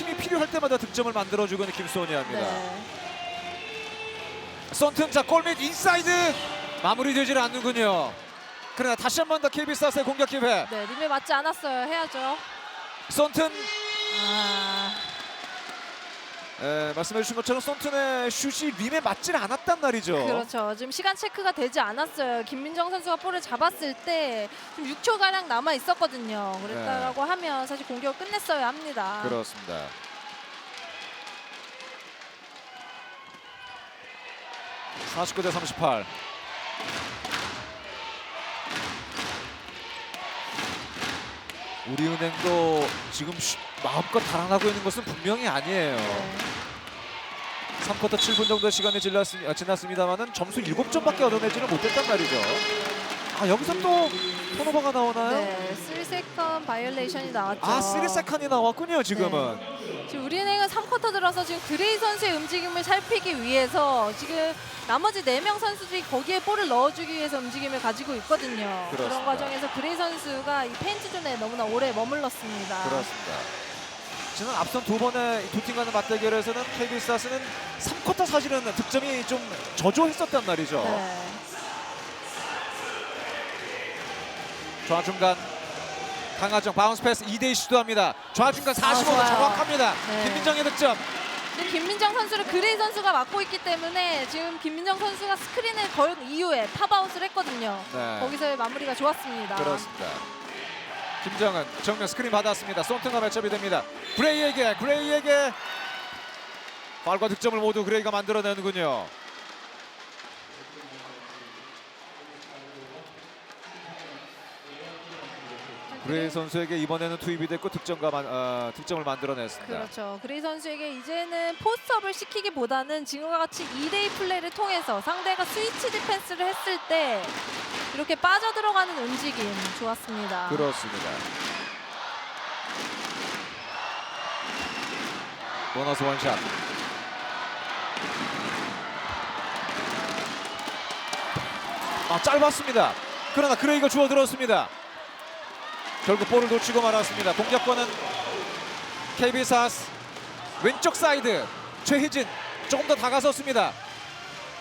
힘이 필요할 때마다 득점을 만들어주고 있는 김소니아입니다. 네. 썬튼 자 골밑 인사이드 마무리되질 않는군요. 그러나 다시 한 번 더 KB 스타스의 공격 기회. 네, 림에 맞지 않았어요. 해야죠. 썬튼 아, 에, 말씀해 주신 것처럼 썬튼의 슛이 림에 맞질 않았단 말이죠. 그렇죠. 지금 시간 체크가 되지 않았어요. 김민정 선수가 볼을 잡았을 때 지금 6초 가량 남아 있었거든요. 그랬다라고 하면 사실 공격을 끝냈어야 합니다. 그렇습니다. (49 대 38) 우리은행도 지금 슛- 마음껏 달아나고 있는 것은 분명히 아니에요. 네. 3쿼터 7분 정도 시간이 지났습, 아, 지났습니다만은 점수 7점밖에 얻어내지는 못했단 말이죠. 아 여기서 또 턴오버가 나오나요? 네, 3세컨 바이올레이션이 나왔죠. 아 3세컨이 나왔군요 지금은. 지금 우리은행은 3쿼터 들어서 지금 그레이 선수의 움직임을 살피기 위해서 지금 나머지 4명 선수들이 거기에 볼을 넣어주기 위해서 움직임을 가지고 있거든요. 그런 그렇습니다. 과정에서 그레이 선수가 이 페인트 존에 너무나 오래 머물렀습니다. 그렇습니다. 지난 앞선 두 번의 두 팀 간의 맞대결에서는 KB 스타스는 3쿼터 사실은 득점이 좀 저조했었단 말이죠. 네. 좌중간 강하정 바운스 패스 2대2 시도합니다. 좌중간 45도 아, 좋아요. 정확합니다. 네. 김민정의 득점. 지금 김민정 선수를 그레이 선수가 맡고 있기 때문에 지금 김민정 선수가 스크린을 걸 이후에 팝아웃을 했거든요. 네. 거기서의 마무리가 좋았습니다. 그렇습니다. 김정은 정면 스크린 받았습니다. 손등과 매첩이 됩니다. 그레이에게 그레이에게 발과 득점을 모두 그레이가 만들어내는군요. 그레이 선수에게 이번에는 투입이 됐고 득점과 만, 어, 득점을 만들어냈습니다. 그렇죠. 그레이 선수에게 이제는 포스트업을 시키기보다는 지금과 같이 2대2 플레이를 통해서 상대가 스위치 디펜스를 했을 때 이렇게 빠져들어가는 움직임 좋았습니다. 그렇습니다. 보너스 원샷. 아 짧았습니다. 그러나 그레이가 주워들었습니다. 결국 볼을 놓치고 말았습니다. 공격권은 KB 사스 왼쪽 사이드 최희진 조금 더 다가섰습니다.